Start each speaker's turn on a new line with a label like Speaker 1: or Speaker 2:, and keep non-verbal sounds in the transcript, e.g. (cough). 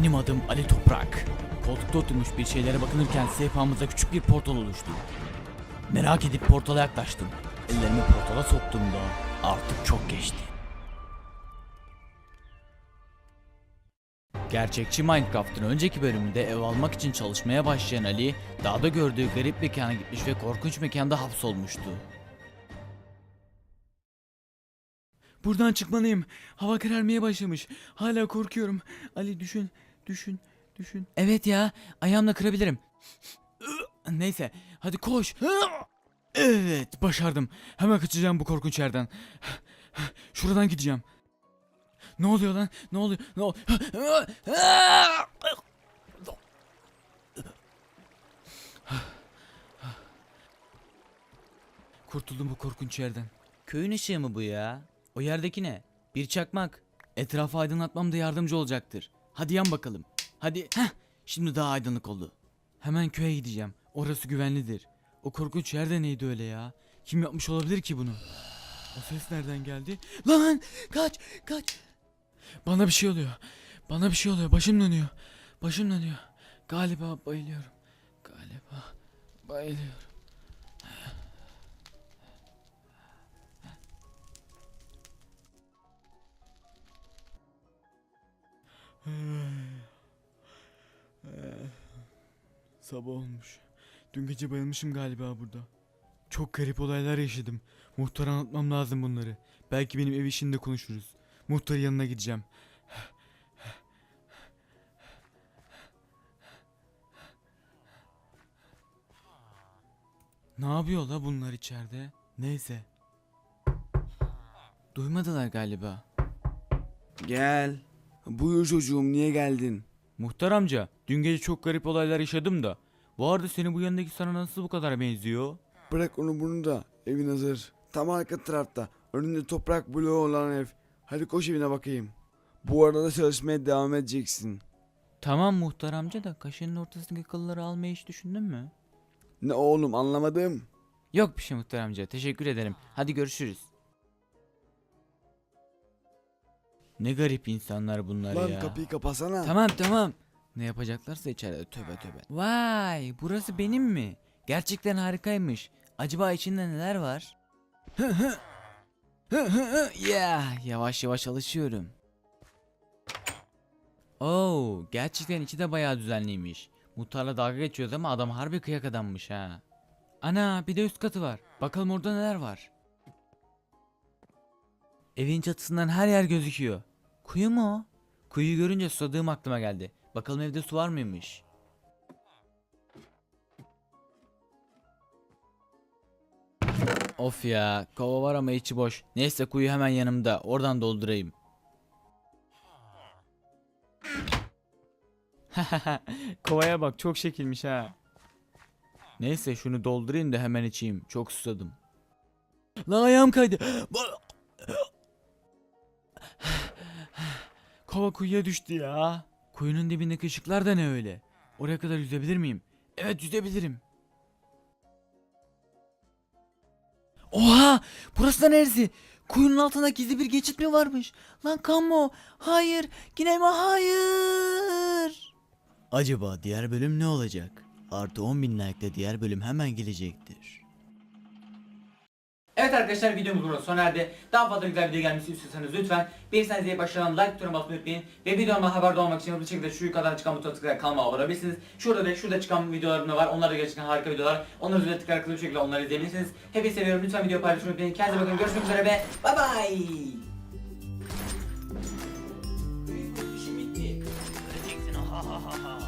Speaker 1: Benim adım Ali Toprak. Koltukta oturmuş bir şeylere bakınırken sehpamızda küçük bir portal oluştu. Merak edip portala yaklaştım. Ellerimi portala soktuğumda artık çok geçti. Gerçekçi Minecraft'ın önceki bölümünde ev almak için çalışmaya başlayan Ali, dağda gördüğü garip mekana gitmiş ve korkunç mekanda hapsolmuştu. Buradan çıkmalıyım. Hava kararmaya başlamış. Hala korkuyorum. Ali düşün, düşün, düşün. Evet ya, ayağımla kırabilirim. Neyse, hadi koş. Evet, başardım. Hemen kaçacağım bu korkunç yerden. Şuradan gideceğim. Ne oluyor lan? Ne oluyor? Ne oluyor? Kurtuldum bu korkunç yerden. Köyün ışığı mı bu ya? O yerdeki ne? Bir çakmak. Etrafı aydınlatmamda yardımcı olacaktır. Hadi yan bakalım. Hadi. Heh, şimdi daha aydınlık oldu. Hemen köye gideceğim. Orası güvenlidir. O korkunç yerde neydi öyle ya? Kim yapmış olabilir ki bunu? O ses nereden geldi? Lan kaç kaç. Bana bir şey oluyor. Bana bir şey oluyor. Başım dönüyor. Başım dönüyor. Galiba bayılıyorum. Galiba bayılıyorum. Sabah olmuş. Dün gece bayılmışım galiba burada. Çok garip olaylar yaşadım. Muhtara anlatmam lazım bunları. Belki benim ev işinde konuşuruz. Muhtarın yanına gideceğim. Ne yapıyor la bunlar içeride? Neyse. Duymadılar galiba.
Speaker 2: Gel. Buyur çocuğum niye geldin?
Speaker 1: Muhtar amca, dün gece çok garip olaylar yaşadım da. Bu arada senin bu yanındaki sana nasıl bu kadar benziyor?
Speaker 2: Bırak onu bunu da evin hazır. Tam arka tarafta önünde toprak bloğu olan ev. Hadi koş evine bakayım. Bu arada çalışmaya devam edeceksin.
Speaker 1: Tamam muhtar amca da kaşının ortasındaki kılları almayı hiç düşündün mü?
Speaker 2: Ne oğlum anlamadım.
Speaker 1: Yok bir şey muhtar amca. Teşekkür ederim. Hadi görüşürüz. Ne garip insanlar bunlar
Speaker 2: Lan
Speaker 1: ya.
Speaker 2: kapıyı kapasana.
Speaker 1: Tamam tamam. Ne yapacaklarsa içeride tövbe tövbe. Vay burası benim mi? Gerçekten harikaymış. Acaba içinde neler var? ya yavaş yavaş alışıyorum. Oo gerçekten içi de bayağı düzenliymiş. Muhtarla dalga geçiyoruz ama adam harbi kıyak adammış ha. Ana bir de üst katı var. Bakalım orada neler var. Evin çatısından her yer gözüküyor. Kuyu mu o? Kuyuyu görünce susadığım aklıma geldi. Bakalım evde su var mıymış? Of ya, kova var ama içi boş. Neyse kuyu hemen yanımda. Oradan doldurayım. (laughs) Kovaya bak çok şekilmiş ha. Neyse şunu doldurayım da hemen içeyim. Çok susadım. Lan ayağım kaydı. (gasps) Kova kuyuya düştü ya. Kuyunun dibindeki ışıklar da ne öyle? Oraya kadar yüzebilir miyim? Evet yüzebilirim. Oha! Burası da neresi? Kuyunun altında gizli bir geçit mi varmış? Lan Kammo! Hayır! Yine mi? Hayır! Acaba diğer bölüm ne olacak? Artı 10 bin like'da diğer bölüm hemen gelecektir.
Speaker 3: Evet arkadaşlar videomuz burada sona erdi. Daha fazla güzel video gelmesi istiyorsanız lütfen bir saniye başlayan like butonuna basmayı unutmayın. Ve videomdan haberdar olmak için bu şekilde şu yukarıdan çıkan butona tıklayarak abone olabilirsiniz. Şurada da şurada çıkan videolarım da var. Onlar da gerçekten harika videolar. Onları üzerine tıklayarak hızlı şekilde onları izleyebilirsiniz. Hepinizi seviyorum. Lütfen video paylaşmayı unutmayın. Kendinize bakın. Görüşmek üzere ve bay bay. İşim bitti. Göreceksin. Ha ha ha ha.